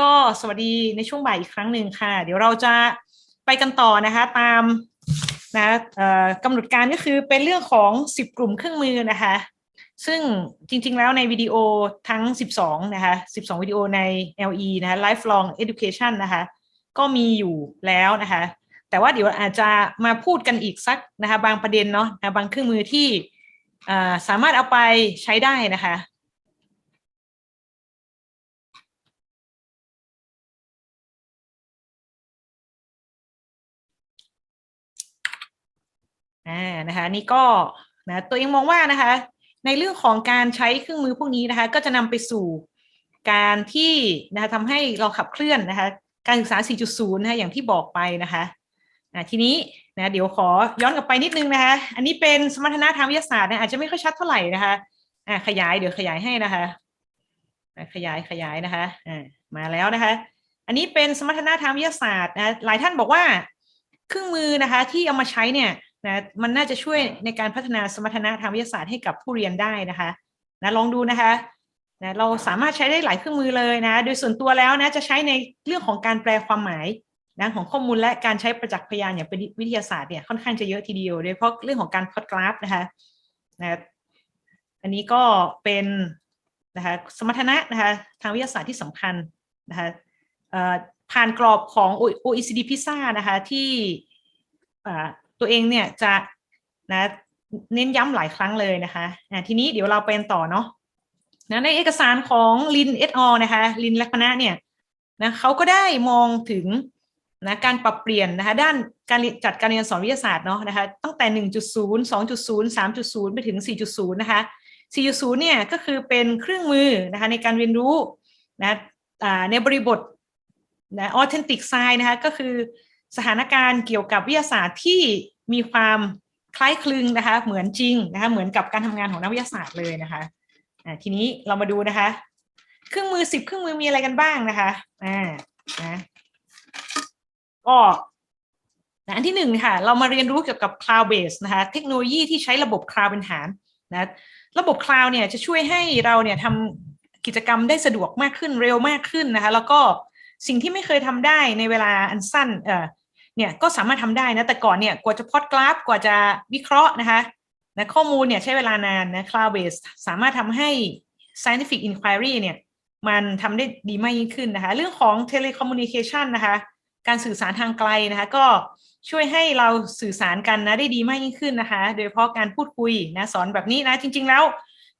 ก็สวัสดีในช่วงบ่ายอีกครั้งหนึ่งค่ะ เดี๋ยวเราจะไปกันต่อนะคะตามนะเอ่อกำหนดการก็คือเป็นเรื่องของ 10 กลุ่มเครื่องมือนะคะ ซึ่งจริงๆแล้วในวิดีโอทั้ง 12 นะคะ 12 วิดีโอใน LE นะคะ Lifelong Education นะคะ ก็มีอยู่แล้วนะคะ แต่ว่าเดี๋ยวอาจจะมาพูดกันอีกสักนะคะ บางประเด็นเนาะนะบางเครื่องมือที่อ่าสามารถเอาไปใช้ได้นะคะ อ่านะคะนี่ก็นะตัวเองมองว่านะคะ ในเรื่องของการใช้เครื่องมือพวกนี้นะคะ ก็จะนำไปสู่การที่นะคะทำให้เราขับเคลื่อนนะคะ การศึกษา 4.0 นะคะอย่างที่บอกไปนะคะอ่าทีนี้นะเดี๋ยวขอย้อนกลับไปนิดนึงนะคะ อันนี้เป็นสมรรถนะทางวิทยาศาสตร์นะอาจจะไม่ค่อยชัดเท่าไหร่นะคะอ่าขยายเดี๋ยวขยายให้นะคะขยายขยายนะคะอ่ามาแล้วนะคะ อันนี้เป็นสมรรถนะทางวิทยาศาสตร์นะหลายท่านบอกว่า เครื่องมือนะคะ ที่เอามาใช้เนี่ย นะมันน่าจะช่วยในการพัฒนาสมรรถนะทางวิทยาศาสตร์ให้กับผู้เรียนได้นะคะนะลองดูนะคะนะเราสามารถใช้ได้หลายเครื่องมือเลยนะ โดยส่วนตัวแล้วนะจะใช้ในเรื่องของการแปลความหมายนะของข้อมูลและการใช้ประจักษ์พยานอย่างเป็นวิทยาศาสตร์เนี่ยค่อนข้างจะเยอะทีเดียวโดยเฉพาะเรื่องของการพอดกราฟนะคะนะอันนี้ก็เป็นนะคะสมรรถนะนะคะทางวิทยาศาสตร์ที่สำคัญนะคะเอ่อผ่านกรอบของ OECD PISA นะคะที่อ่า ตัวเองเนี่ยจะนะเน้นย้ำหลายครั้งเลยนะคะอ่าทีนี้เดี๋ยวเราไปต่อเนาะนะในเอกสารของลินเอทอนะคะลินและคณะเนี่ยนะเขาก็ได้มองถึงนะการปรับเปลี่ยนนะคะด้านการจัดการเรียนสอนวิทยาศาสตร์เนาะนะคะตั้งแต่ 1.0 2.0 3.0 ไปถึง 4.0 นะคะ 4.0 เนี่ยก็คือเป็นเครื่องมือนะคะในการเรียนรู้นะในบริบทนะ authentic science นะคะก็คือ สถานการณ์เกี่ยวกับวิทยาศาสตร์ที่มีความคล้ายคลึงนะคะ เหมือนจริงนะคะ เหมือนกับการทำงานของนักวิทยาศาสตร์เลยนะคะอ่าทีนี้เรามาดูนะคะ เครื่องมือสิบเครื่องมือมีอะไรกันบ้างนะคะอ่านะก็อันที่หนึ่งค่ะ เรามาเรียนรู้เกี่ยวกับ cloud base นะคะ เทคโนโลยีที่ใช้ระบบ cloud เป็นฐานนะระบบ cloud เนี่ยจะช่วยให้เราเนี่ยทำกิจกรรมได้สะดวกมากขึ้นเร็วมากขึ้นนะคะ แล้วก็สิ่งที่ไม่เคยทำได้ในเวลาอันสั้นเอ่อ เนี่ยก็สามารถทำได้นะแต่ก่อนเนี่ยกว่าจะพอดกราฟกว่าจะวิเคราะห์นะคะนะข้อมูลเนี่ยใช้เวลานานนะ cloud base สามารถทำให้ scientific inquiry เนี่ยมันทำได้ดีมากยิ่งขึ้นนะคะ เรื่องของ telecommunication นะคะการสื่อสารทางไกลนะคะ ก็ช่วยให้เราสื่อสารกันนะได้ดีมากยิ่งขึ้นนะคะ โดยเฉพาะการพูดคุยนะสอนแบบนี้นะจริง ๆ แล้ว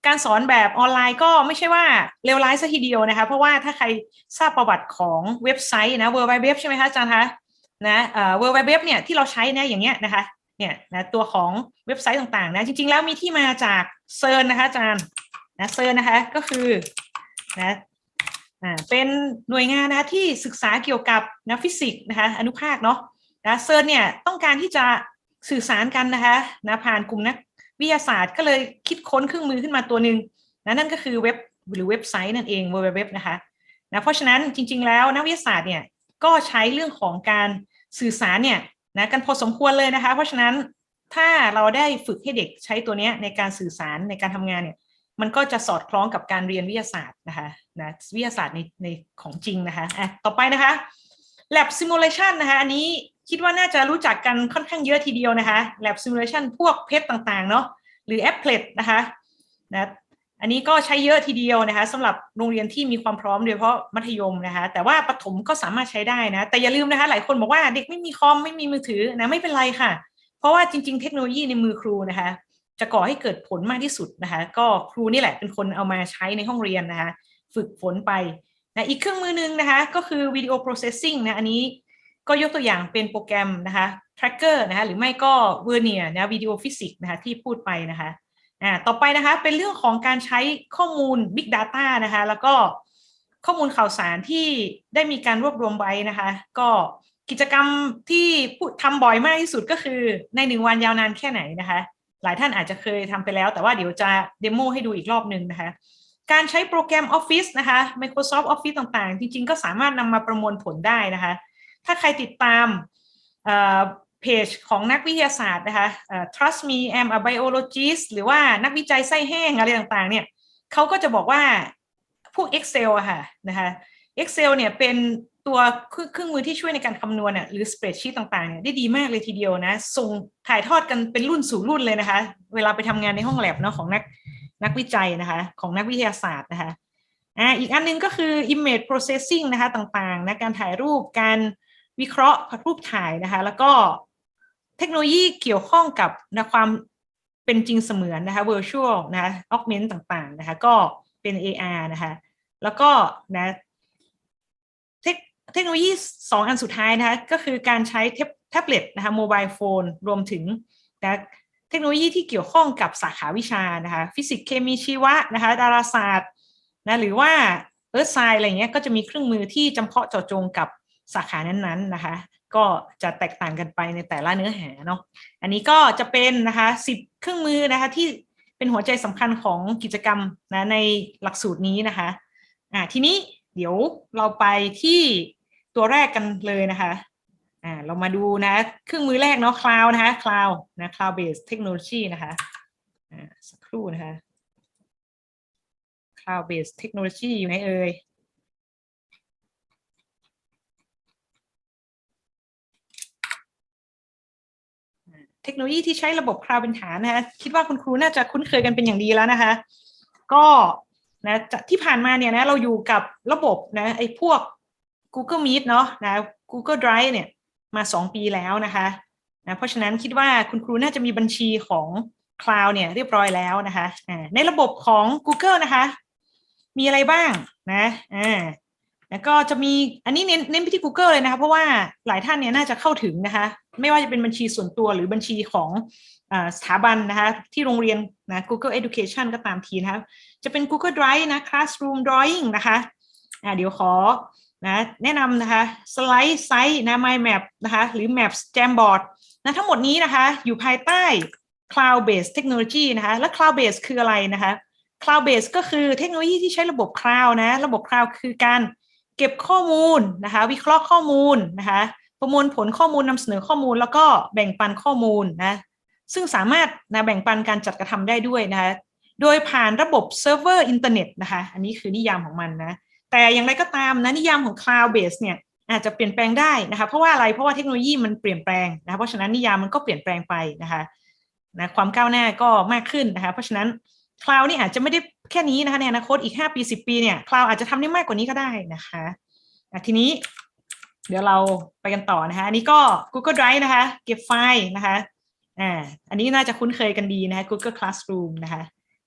การสอนแบบออนไลน์ก็ไม่ใช่ว่าเลวร้ายซะทีเดียวนะคะ เพราะว่าถ้าใครทราบประวัติของเว็บไซต์นะ World Wide Web ใช่ไหมคะอาจารย์คะ นะเอ่อ World Wide Web เนี่ยที่เราใช้นะอย่างเงี้ยนะคะเนี่ยนะตัวของเว็บไซต์ต่างๆนะจริงๆแล้วมีที่มาจากเซิร์นนะคะอาจารย์นะเซิร์นนะคะก็คือนะอ่าเป็นหน่วยงานนะที่ศึกษาเกี่ยวกับนะฟิสิกส์นะคะอนุภาคเนาะนะเซิร์นเนี่ยต้องการที่จะสื่อสารกันนะคะนะผ่านกลุ่มนักวิทยาศาสตร์ก็เลยคิดค้นเครื่องมือขึ้นมาตัวหนึ่งนะนั่นก็คือเว็บหรือเว็บไซต์นั่นเอง World Wide Web นะคะนะเพราะฉะนั้นจริง ๆ แล้วนักวิทยาศาสตร์เนี่ยก็ใช้เรื่องของการ สื่อสารเนี่ยนะกันพอสมควรเลยนะคะ เพราะฉะนั้นถ้าเราได้ฝึกให้เด็กใช้ตัวนี้ในการสื่อสารในการทำงานเนี่ยมันก็จะสอดคล้องกับการเรียนวิทยาศาสตร์นะคะนะวิทยาศาสตร์ในในของจริงนะคะอะต่อไปนะคะ lab simulation นะคะอันนี้คิดว่าน่าจะรู้จักกันค่อนข้างเยอะทีเดียวนะคะ lab simulation พวกเพชรต่างๆเนาะหรือ applet นะคะนะ อันนี้ก็ใช้เยอะทีเดียวนะคะสำหรับโรงเรียนที่มีความพร้อมโดยเฉพาะมัธยมนะคะ แต่ว่าประถมก็สามารถใช้ได้นะ แต่อย่าลืมนะคะ หลายคนบอกว่าเด็กไม่มีคอมไม่มีมือถือนะไม่เป็นไรค่ะ เพราะว่าจริง ๆ เทคโนโลยีในมือครูนะคะ จะก่อให้เกิดผลมากที่สุดนะคะ ก็ครูนี่แหละเป็นคนเอามาใช้ในห้องเรียนนะคะ ฝึกฝนไปนะอีกเครื่องมือนึงนะคะ ก็คือวิดีโอ processing นะอันนี้ก็ยกตัวอย่างเป็นโปรแกรมนะคะ tracker นะคะหรือไม่ก็ vernier นะวิดีโอฟิสิกส์นะคะที่พูดไปนะคะ อ่าต่อไปนะคะเป็นเรื่องของการใช้ข้อมูล Big Data นะคะแล้วก็ข้อมูลข่าวสารที่ได้มีการรวบรวมไว้นะคะ ก็กิจกรรมที่พูดทำบ่อยมากที่สุดก็คือในหนึ่งวันยาวนานแค่ไหนนะคะ หลายท่านอาจจะเคยทำไปแล้ว แต่ว่าเดี๋ยวจะเดโมให้ดูอีกรอบหนึ่งนะคะ การใช้โปรแกรม Office นะคะ Microsoft Office ต่างๆ จริงๆ ก็สามารถนำมาประมวลผลได้นะคะ ถ้าใครติดตาม เพจของนักวิทยาศาสตร์นะคะ trust me I'm a biologist หรือว่านักวิจัยไส้แห้งอะไรต่างๆ เนี่ยเขาก็จะบอกว่าพวก Excel อะค่ะนะคะ Excel เนี่ยเป็นตัวเครื่องมือที่ช่วยในการคำนวณน่ะหรือ spreadsheet ต่างๆเนี่ยได้ดีมากเลยทีเดียวนะ ส่งถ่ายทอดกันเป็นรุ่นสู่รุ่นเลยนะคะ เวลาไปทำงานในห้องแลบเนาะของนักนักวิจัยนะคะ ของนักวิทยาศาสตร์นะคะอ่าอีกอันหนึงก็คือ image processing นะคะต่างๆนะการถ่ายรูปการวิเคราะห์รูปถ่ายนะคะ แล้วก็ ทคโนโลยีเกี่ยวข้องกับนะความเป็นจริงเสมือนนะคะ virtual นะคะ augment ต่างๆนะคะก็เป็น AR นะคะแล้วก็นะเทคเทคโนโลยีสองอันสุดท้ายนะคะก็คือการใช้แท็บแท็บเล็ตนะคะโมบายโฟนรวมถึงนะเทคโนโลยีที่เกี่ยวข้องกับสาขาวิชานะคะฟิสิกส์เคมีชีวะนะคะดาราศาสตร์นะหรือว่าเอิร์ธไซอะไรเงี้ยก็จะมีเครื่องมือที่จำเพาะเจาะจงกับสาขานั้นๆนะคะ ก็จะแตกต่างกันไปในแต่ละเนื้อหาเนาะอันนี้ก็จะเป็นนะคะสิบเครื่องมือนะคะที่เป็นหัวใจสำคัญของกิจกรรมนะในหลักสูตรนี้นะคะอ่าทีนี้เดี๋ยวเราไปที่ตัวแรกกันเลยนะคะอ่าเรามาดูนะเครื่องมือแรกเนาะ cloud นะคะ cloud นะ cloud based technology นะคะอ่าสักครู่นะคะ cloud based technology อยู่ไหนเอ่ย เทคโนโลยีที่ใช้ระบบ cloud เป็นฐานนะคะคิดว่าคุณครูน่าจะคุ้นเคยกันเป็นอย่างดีแล้วนะคะ ก็นะที่ผ่านมาเนี่ยนะเราอยู่กับระบบนะไอ้พวก Google Meet เนาะนะ Google Drive เนี่ยมา 2 ปีแล้วนะคะนะเพราะฉะนั้นคิดว่าคุณครูน่าจะมีบัญชีของ Cloud เนี่ยเรียบร้อยแล้วนะคะในระบบของ Google นะคะ มีอะไรบ้างนะอ่า แล้วก็จะมีอันนี้เน้นเน้นไปที่ Google เลยนะคะ เพราะว่าหลายท่านเนี่ยน่าจะเข้าถึงนะคะ ไม่ว่าจะเป็นบัญชีส่วนตัวหรือบัญชีของอสถาบันนะคะที่โรงเรียนนะ Google Education ก็ตามทีนะคะจะเป็น Google Drive นะ Classroom Drawing นะคะอ่าเดี๋ยวขอนะแนะนำนะคะ Slide Site นะ My Map นะคะหรือ Maps Jamboard นะทั้งหมดนี้นะคะอยู่ภายใต้ Cloud Based Technology นะคะและ Cloud Based คืออะไรนะคะ Cloud Based ก็คือเทคโนโลยีที่ใช้ระบบ Cloud นะระบบ Cloud คือการ ก็บข้อมูลนะคะ วิเคราะห์ข้อมูลนะคะประมวลผลข้อมูลนำเสนอข้อมูล แล้วก็แบ่งปันข้อมูลนะซึ่งสามารถนะแบ่งปันการจัดกระทำได้ด้วยนะคะโดยผ่านระบบเซิร์ฟเวอร์อินเทอร์เน็ตนะคะอันนี้คือนิยามของมันนะแต่อย่างไรก็ตามนะนิยามของ cloud base เนี่ยอาจจะเปลี่ยนแปลงได้นะคะเพราะว่าอะไรเพราะว่าเทคโนโลยีมันเปลี่ยนแปลงนะคะเพราะฉะนั้นนิยามมันก็เปลี่ยนแปลงไปนะคะนะความก้าวหน้าก็มากขึ้นนะคะเพราะฉะนั้น cloud นี่อาจจะไม่ได้แค่นี้นะคะในอนาคตอีก5ปี10ปีเนี่ย cloud อาจจะทำได้มากกว่านี้ก็ได้นะคะะทีนี้เดี๋ยวเราไปกันต่อนะคะอันนี้ก็ Google Drive นะคะ เก็บไฟล์นะคะอ่าอันนี้น่าจะคุ้นเคยกันดีนะคะ Google Classroom นะคะ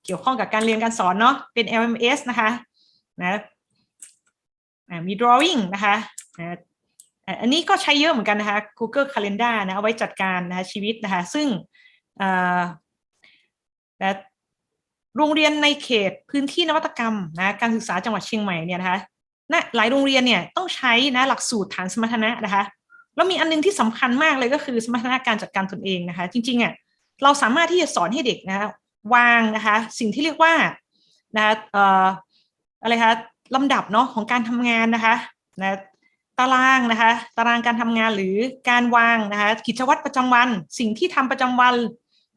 เกี่ยวข้องกับการเรียนการสอนเนาะเป็น LMS นะคะนะมี drawing นะคะนะอันนี้ก็ใช้เยอะเหมือนกันนะคะ Google Calendar นะเอาไว้จัดการนะคะชีวิตนะคะ ซึ่งอ่านะ โรงเรียนในเขตพื้นที่นวัตกรรมนะการศึกษาจังหวัดเชียงใหม่เนี่ยนะคะนะหลายโรงเรียนเนี่ยต้องใช้นะหลักสูตรฐานสมรรถนะนะคะแล้วมีอันนึงที่สำคัญมากเลยก็คือสมรรถนะการจัดการตนเองนะคะ จริงๆอะเราสามารถที่จะสอนให้เด็กนะะวางนะคะ สิ่งที่เรียกว่านะะเอ่ออะไรคะลำดับเนาะของการทำงานนะคะนะตารางนะคะตารางการทำงานหรือการวางนะคะกิจวัตรประจำวัน สิ่งที่ทำประจำวัน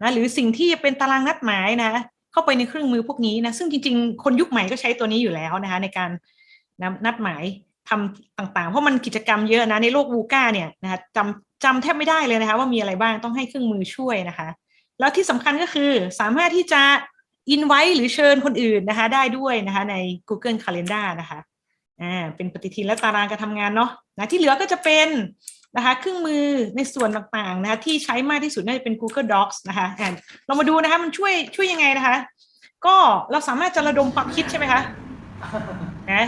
นะหรือสิ่งที่เป็นตารางนัดหมายนะ เข้าไปในเครื่องมือพวกนี้นะซึ่งจริง ๆ คนยุคใหม่ก็ใช้ตัวนี้อยู่แล้วนะคะในการนะนัดหมายทำต่างๆ เพราะมันกิจกรรมเยอะนะในโลกวูก้าเนี่ยนะคะจำจำแทบไม่ได้เลยนะคะ ว่ามีอะไรบ้างต้องให้เครื่องมือช่วยนะคะ แล้วที่สำคัญก็คือสามารถที่จะอินไว้หรือเชิญคนอื่นนะคะ ได้ด้วยนะคะใน Google Calendar นะคะอ่าเป็นปฏิทินและตารางการทำงานเนาะนะที่เหลือก็จะเป็น นะคะเครื่องมือในส่วนต่างๆนะคะที่ใช้มากที่สุดน่าจะเป็น Google Docs นะคะอ่าเรามาดูนะคะมันช่วยช่วยยังไงนะคะ ก็เราสามารถจะระดมความคิดใช่ไหมคะนะ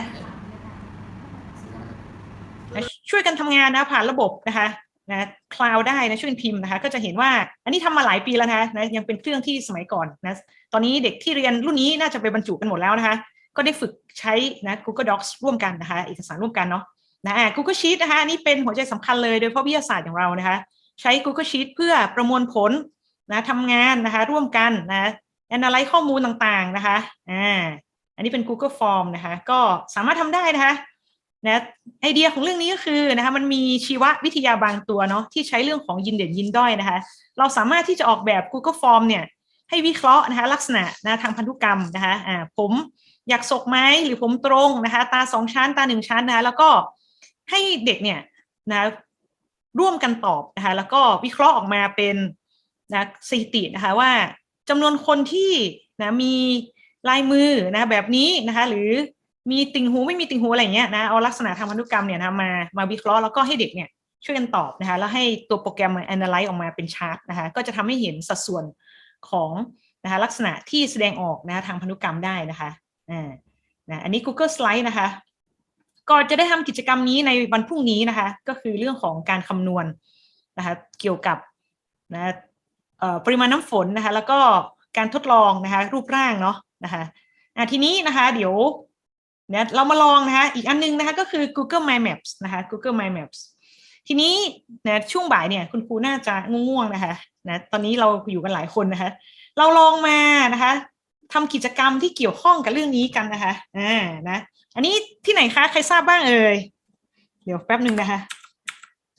นช่วยกันทำงานนะผ่านระบบนะคะนะคลาวได้นะช่วยพิมพ์นะคะ ก็จะเห็นว่าอันนี้ทำมาหลายปีแล้วนะนะยังเป็นเครื่องที่สมัยก่อนนะตอนนี้เด็กที่เรียนรุ่นนี้น่าจะไปบรรจุกันหมดแล้วนะคะ ก็ได้ฝึกใช้นะ Google Docs ร่วมกันนะคะ เอกสารร่วมกันเนาะ นะอ่า Google Sheet นะคะนนี้เป็นหัวใจสำคัญเลยโดยเฉพาะวิทยาศาสตร์อย่างเรานะคะ ใช้ Google Sheet เพื่อประมวลผลนะทำงานนะคะ ร่วมกันนะ analyze ข้อมูลต่างๆนะคะอ่าอันนี้เป็น Google Form นะคะ ก็สามารถทำได้นะคะนะไอเดียของเรื่องนี้ก็คือนะคะมันมีชีววิทยาบางตัวเนาะที่ใช้เรื่องของยินเด่นยินด้อยนะคะ เราสามารถที่จะออกแบบ Google Form เนี่ยให้วิเคราะห์นะคะลักษณะนะทางพันธุกรรมนะคะอ่าผมอยากศกไหมหรือผมตรงนะคะ ตาสองชั้นตาหนึ่งชั้นนะคะแล้วก็ ให้เด็กเนี่ยนะร่วมกันตอบนะคะแล้วก็วิเคราะห์ออกมาเป็นนะสถิตินะคะว่าจำนวนคนที่นะมีลายมือนะแบบนี้นะคะหรือมีติ่งหูไม่มีติ่งหูอะไรเงี้ยนะเอาลักษณะทางพันธุกรรมเนี่ยนะมามาวิเคราะห์แล้วก็ให้เด็กเนี่ยช่วยกันตอบนะคะแล้วให้ตัวโปรแกรมมัน analyze ออกมาเป็นชาร์ตนะคะก็จะทำให้เห็นสัดส่วนของนะคะลักษณะที่แสดงออกนะคะทางพันธุกรรมได้นะคะอ่านะอันนี้ Google Slide นะคะ ก็จะได้ทำกิจกรรมนี้ในวันพรุ่งนี้นะคะ ก็คือเรื่องของการคำนวณนะคะเกี่ยวกับนะเอ่อปริมาณน้ำฝนนะคะ แล้วก็การทดลองนะคะ รูปร่างเนาะนะคะะทีนี้นะคะ เดี๋ยวเนี่ยเรามาลองนะคะ อีกอันนึงนะคะก็คือ Google My Maps นะคะ Google My Maps ทีนี้นะช่วงบ่ายเนี่ย คุณครูน่าจะง่วงๆนะคะนะตอนนี้เราอยู่กันหลายคนนะคะ เราลองมานะคะ ทำกิจกรรมที่เกี่ยวข้องกับเรื่องนี้กันนะคะอ่านะ อันนี้ที่ไหนคะใครทราบบ้างเอ่ยเดี๋ยวแป๊บหนึ่งนะคะ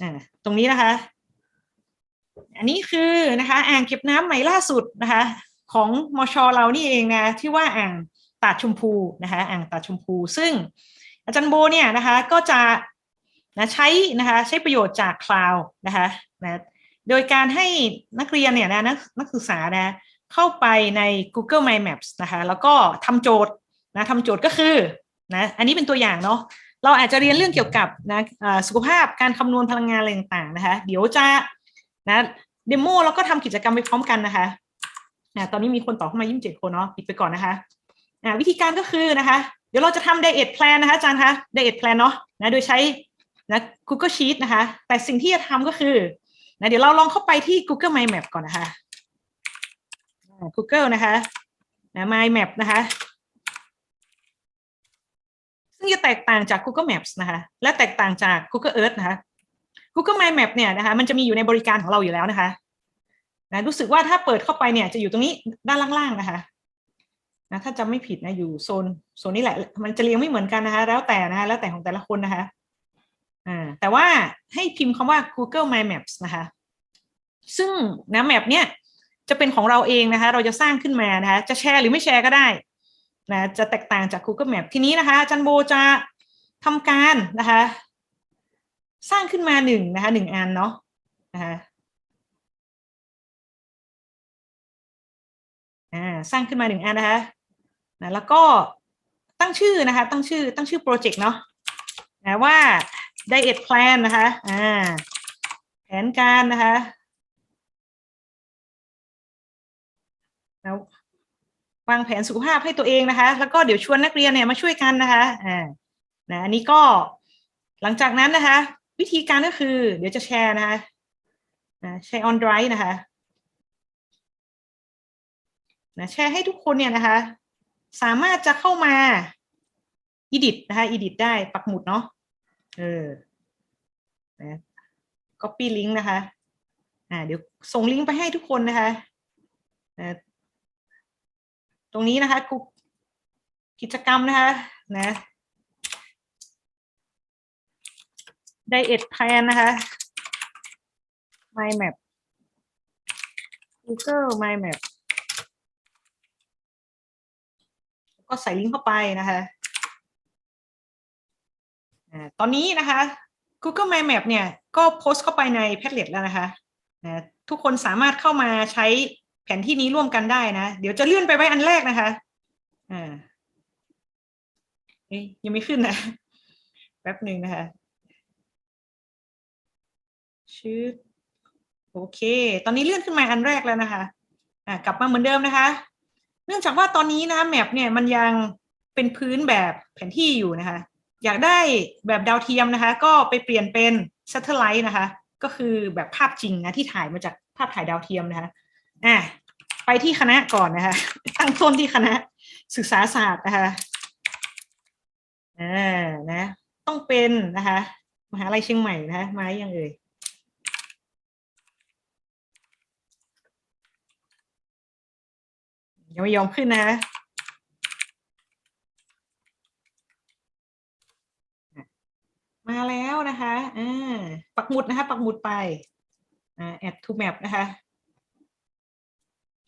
อ่าตรงนี้นะคะ อันนี้คือนะคะ อ่างเก็บน้ำใหม่ล่าสุดนะคะ ของมชเรานี่เองนะที่ว่าอ่างตาดชมพูนะคะ อ่างตาดชมพู ซึ่งอาจารย์โบเนี่ยนะคะก็จะนะใช้นะคะใช้ประโยชน์จากคลาวนะคะนะโดยการให้นักเรียนเนี่ยนะนักนักศึกษานะ เข้าไปใน Google My Maps นะคะ แล้วก็ทำโจทย์นะทำโจทย์ก็คือนะอันนี้เป็นตัวอย่างเนาะเราอาจจะเรียนเรื่องเกี่ยวกับนะสุขภาพการคำนวณพลังงานอะไรต่างๆนะคะ เดี๋ยวจะนะเดโมแล้วก็ทำกิจกรรมไปพร้อมกันนะคะนะตอนนี้มีคนต่อเข้ามายี่สิบเจ็ดคนเนาะปิดไปก่อนนะคะอ่าวิธีการก็คือนะคะ เดี๋ยวเราจะทำไดเอทแพลนนะคะอาจารย์คะไดเอทแพลนเนาะนะโดยใช้นะ Google Sheet นะคะ แต่สิ่งที่จะทำก็คือนะเดี๋ยวเราลองเข้าไปที่ Google My Map ก่อนนะคะ Google นะคะนะ My Map นะคะ ซึ่งจะแตกต่างจาก Google Maps นะคะ และแตกต่างจาก Google Earth นะคะ Google My Map เนี่ยนะคะ มันจะมีอยู่ในบริการของเราอยู่แล้วนะคะนะรู้สึกว่าถ้าเปิดเข้าไปเนี่ยจะอยู่ตรงนี้ด้านล่างๆนะคะนะถ้าจำไม่ผิดนะอยู่โซนโซนนี้แหละ มันจะเรียงไม่เหมือนกันนะคะ แล้วแต่นะคะ แล้วแต่ของแต่ละคนนะคะอ่าแต่ว่าให้พิมพ์คำว่า Google My Maps นะคะ ซึ่งนะแมปเนี่ย จะเป็นของเราเองนะคะ เราจะสร้างขึ้นมานะคะ จะแชร์หรือไม่แชร์ก็ได้นะจะแตกต่างจาก Google Map ทีนี้นะคะอาจันโบจะทำการนะคะ สร้างขึ้นมาหนึ่งนะคะหนึ่งอันเนาะนะคะอ่าสร้างขึ้นมาหนึ่งอันนะคะนะแล้วก็ตั้งชื่อนะคะ ตั้งชื่อตั้งชื่อโปรเจกต์เนาะนะว่า Diet Plan นะคะอ่าแผนการนะคะ แล้ววางแผนสุขภาพให้ตัวเองนะคะ แล้วก็เดี๋ยวชวนนักเรียนเนี่ยมาช่วยกันนะคะอ่านะอันนี้ก็หลังจากนั้นนะคะ วิธีการก็คือ เดี๋ยวจะแชร์นะคะนะแชร์ on drive นะคะนะแชร์ให้ทุกคนเนี่ยนะคะ สามารถจะเข้ามา edit นะคะ edit ได้ปักหมุดเนาะเออนะ copy link นะคะ อ่า เดี๋ยวส่งลิงก์ไปให้ทุกคนนะคะนะ ตรงนี้นะคะกุกิจกรรมนะคะนะ Diet Plan นะคะ My Map Google My Map ก็ใส่ลิงก์เข้าไปนะคะอ่าตอนนี้นะคะ Google My Map เนี่ย ก็โพสต์เข้าไปใน Padlet แล้วนะคะนะทุกคนสามารถเข้ามาใช้ แผนที่นี้ร่วมกันได้นะ เดี๋ยวจะเลื่อนไปไว้อันแรกนะคะ อ่าเอ๊ยยังไม่ขึ้นนะ แป๊บหนึ่งนะคะชื่อโอเค ตอนนี้เลื่อนขึ้นมาอันแรกแล้วนะคะ อ่ากลับมาเหมือนเดิมนะคะ เนื่องจากว่าตอนนี้นะคะแมปเนี่ยมันยังเป็นพื้นแบบแผนที่อยู่นะคะ อยากได้แบบดาวเทียมนะคะ ก็ไปเปลี่ยนเป็น satellite นะคะ ก็คือแบบภาพจริงนะที่ถ่ายมาจากภาพถ่ายดาวเทียมนะคะ อะไปที่คณะก่อนนะคะตั้งต้นที่คณะศึกษาศาสตร์นะคะอ่านะ ต้องเป็นนะคะ มหาลัยเชียงใหม่นะคะมายังเอ่ยยังไม่ยอมขึ้นนะคะมาแล้วนะคะอ่าปักหมุดนะคะ ปักหมุดไปอ่า add to map นะคะ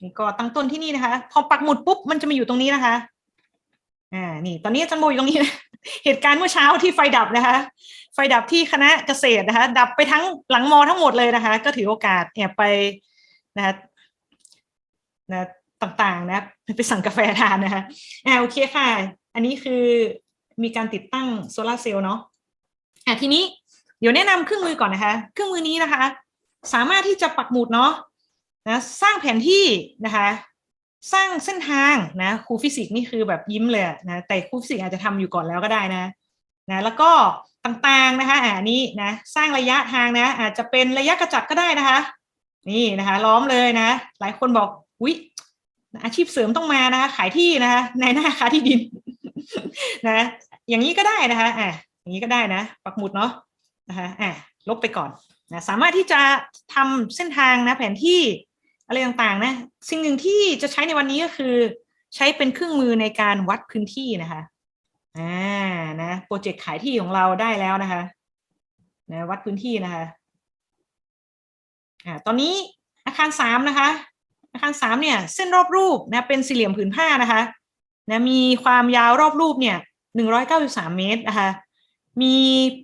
นี่ก็ตั้งต้นที่นี่นะคะ พอปักหมุดปุ๊บมันจะมาอยู่ตรงนี้นะคะ อ่า นี่ ตอนนี้อาจารย์โบอยู่ตรงนี้นะเหตุการณ์เมื่อเช้าที่ไฟดับนะคะ ไฟดับที่คณะเกษตรนะคะ ดับไปทั้งหลังมอทั้งหมดเลยนะคะ ก็ถือโอกาสแอบไปนะนะต่างๆนะไปสั่งกาแฟทานนะคะอ่าโอเคค่ะ อันนี้คือมีการติดตั้งโซลาร์เซลล์เนาะอะทีนี้เดี๋ยวแนะนำเครื่องมือก่อนนะคะ เครื่องมือนี้นะคะ สามารถที่จะปักหมุดเนาะ นะสร้างแผนที่นะคะ สร้างเส้นทางนะครูฟิสิกส์นี่คือแบบยิ้มเลยนะแต่ครูฟิสิกส์อาจจะทำอยู่ก่อนแล้วก็ได้นะนะแล้วก็ต่างๆนะคะอ่านี่นะสร้างระยะทางนะ อาจจะเป็นระยะกระจัดก็ได้นะคะ นี่นะคะล้อมเลยนะ หลายคนบอกอุ๊ยอาชีพเสริมต้องมานะคะ ขายที่นะคะในหน้าค้าที่ดินนะอย่างนี้ก็ได้นะคะอ่าอย่างนี้ก็ได้นะ ปักหมุดเนาะนะคะอ่าลบไปก่อนนะสามารถที่จะทำเส้นทางนะแผนที่ อะไรต่างๆ นะ สิ่งหนึ่งที่จะใช้ในวันนี้ก็คือ ใช้เป็นเครื่องมือในการวัดพื้นที่นะคะอ่านะโปรเจกต์ขายที่ของเราได้แล้วนะคะนะวัดพื้นที่นะคะอ่าตอนนี้อาคารสามนะคะ อาคารสามเนี่ย เส้นรอบรูปนะเป็นสี่เหลี่ยมผืนผ้านะคะนะมีความยาวรอบรูปเนี่ยหนึ่งร้อยเก้าสิบสามเมตรนะคะมี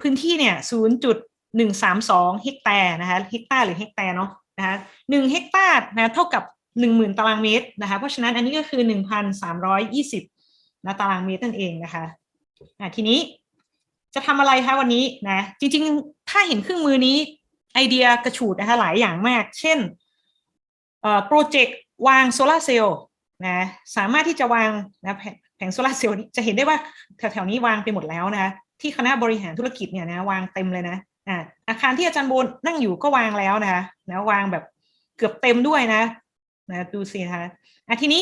พื้นที่เนี่ยศูนย์จุดหนึ่งสามสองเฮกแตร์นะคะเฮกตาร์หรือเฮกแตร์เนาะ นะคะหนึ่งเฮกตาร์นะเท่ากับหนึ่งหมื่นตารางเมตรนะคะเพราะฉะนั้นอันนี้ก็คือหนึ่งพันสามร้อยยี่สิบนะตารางเมตรนั่นเองนะคะะทีนี้จะทำอะไรคะวันนี้นะจริงๆ ถ้าเห็นเครื่องมือนี้ไอเดียกระฉูดนะคะหลายอย่างมาก เช่นโปรเจกต์วางโซลาร์เซลล์นะสามารถที่จะวางนะแผงแผงโซลาร์เซลล์จะเห็นได้ว่าแถวๆนี้วางไปหมดแล้วนะคะที่คณะบริหารธุรกิจเนี่ยนะวางเต็มเลยนะ อ่าอาคารที่อาจารย์โบนนั่งอยู่ก็วางแล้วนะคะนะวางแบบเกือบเต็มด้วยนะนะดูสินะคะอะทีนี้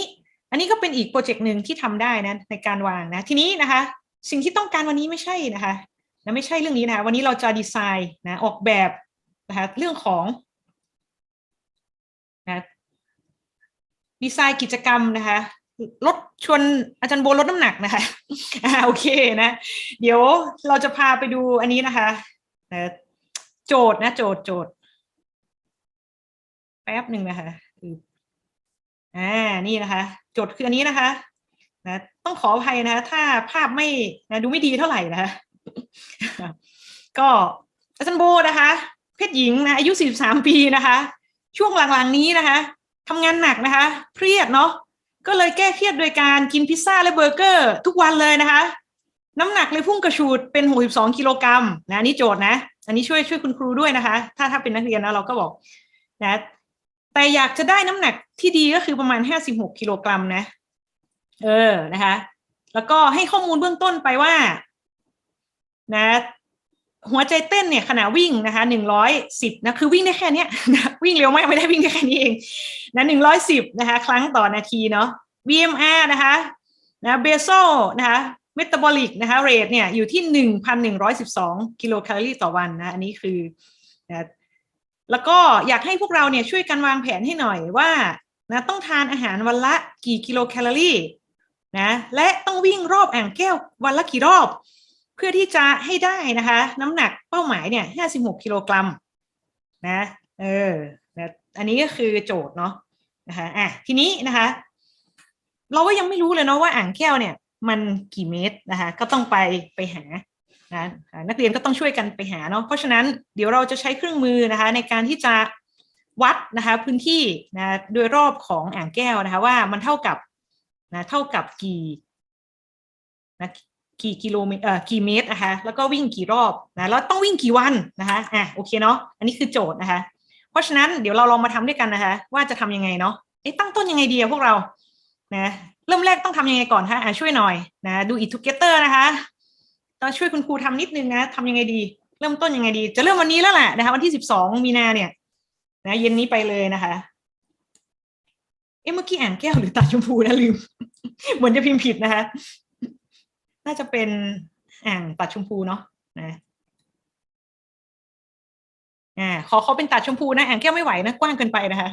อันนี้ก็เป็นอีกโปรเจกต์หนึ่งที่ทำได้นะในการวางนะทีนี้นะคะ สิ่งที่ต้องการวันนี้ไม่ใช่นะคะนะไม่ใช่เรื่องนี้นะคะวันนี้เราจะดีไซน์นะออกแบบนะคะเรื่องของนะดีไซน์กิจกรรมนะคะลดชวนอาจารย์โบลดน้ำหนักนะคะอ่าโอเคนะ เดี๋ยวเราจะพาไปดูอันนี้นะคะ นะโจทย์นะ โจทย์โจทย์แป๊บหนึ่งนะคะอ่านี่นะคะ โจทย์คืออันนี้นะคะนะต้องขออภัยนะถ้าภาพไม่นะดูไม่ดีเท่าไหร่นะคะก็อาจารย์โบนะคะ เพศหญิงนะอายุ 43 ปีนะคะ ช่วงหลังๆนี้นะคะทำงานหนักนะคะ เครียดเนาะก็เลยแก้เครียดโดยการกินพิซซ่าและเบอร์เกอร์ ทุกวันเลยนะคะ น้ำหนักเลยพุ่งกระชูดเป็น 62 กิโลกรัมนะนนี้โจทย์นะ อันนี้ช่วยช่วยคุณครูด้วยนะคะ ถ้าถ้าเป็นนักเรียนนะเราก็บอกนะแต่อยากจะได้น้ำหนักที่ดีก็คือประมาณ 56 กิโลกรัมนะ เออนะคะ แล้วก็ให้ข้อมูลเบื้องต้นไปว่า นะหัวใจเต้นเนี่ยขณะวิ่งนะคะหนึ่งร้อยสิบนะคือวิ่งได้แค่นี้นะวิ่งเร็วมากไม่ได้วิ่งได้แค่นี้เองนะหนึ่งร้อยสิบนะคะ ครั้งต่อนาทีเนาะ BMR นะคะนะเบโซนะคะ เมตาบอลิกนะคะเรทเนี่ยอยู่ที่หนึ่งพันหนึ่งร้อยสิบสองกิโลแคลอรี่ต่อวันนะอันนี้คือนะแล้วก็อยากให้พวกเราเนี่ยช่วยกันวางแผนให้หน่อยว่านะต้องทานอาหารวันละกี่กิโลแคลอรี่นะและต้องวิ่งรอบอ่างแก้ววันละกี่รอบ เพื่อที่จะให้ได้นะคะ น้ำหนักเป้าหมายเนี่ยห้าสิบหกกิโลกรัมนะเออนะอันนี้ก็คือโจทย์เนาะนะคะอะทีนี้นะคะ เราก็ยังไม่รู้เลยเนาะว่าอ่างแก้วเนี่ย มันกี่เมตรนะคะก็ต้องไปไปหานะนักเรียนก็ต้องช่วยกันไปหาเนาะเพราะฉะนั้นเดี๋ยวเราจะใช้เครื่องมือนะคะในการที่จะวัดนะคะพื้นที่นะโดยรอบของอ่างแก้วนะคะว่ามันเท่ากับนะเท่ากับกี่นะกี่กิโลเมตรเอ่อกี่เมตรนะคะแล้วก็วิ่งกี่รอบนะแล้วต้องวิ่งกี่วันนะคะอะโอเคเนาะอันนี้คือโจทย์นะคะ เพราะฉะนั้นเดี๋ยวเราลองมาทำด้วยกันนะคะ ว่าจะทำยังไงเนาะเอ๊ะตั้งต้นยังไงดีอะพวกเรา นะเริ่มแรกต้องทำยังไงก่อนคะอะช่วยหน่อยนะดู it together นะคะต้องช่วยคุณครูทำนิดนึงนะทำยังไงดี เริ่มต้นยังไงดี จะเริ่มวันนี้แล้วแหละนะคะวันที่สิบสองมีนาเนี่ยนะเย็นนี้ไปเลยนะคะเอ๊ะเมื่อกี้อ่านแก้วหรือตาชมพูนะลืม เหมือนจะพิมพ์ผิดนะคะ น่าจะเป็นอ่างตัดชมพูเนาะนะอ่าขอเขาเป็นตัดชมพูนะอ่างแก้วไม่ไหวนะกว้างเกินไปนะคะ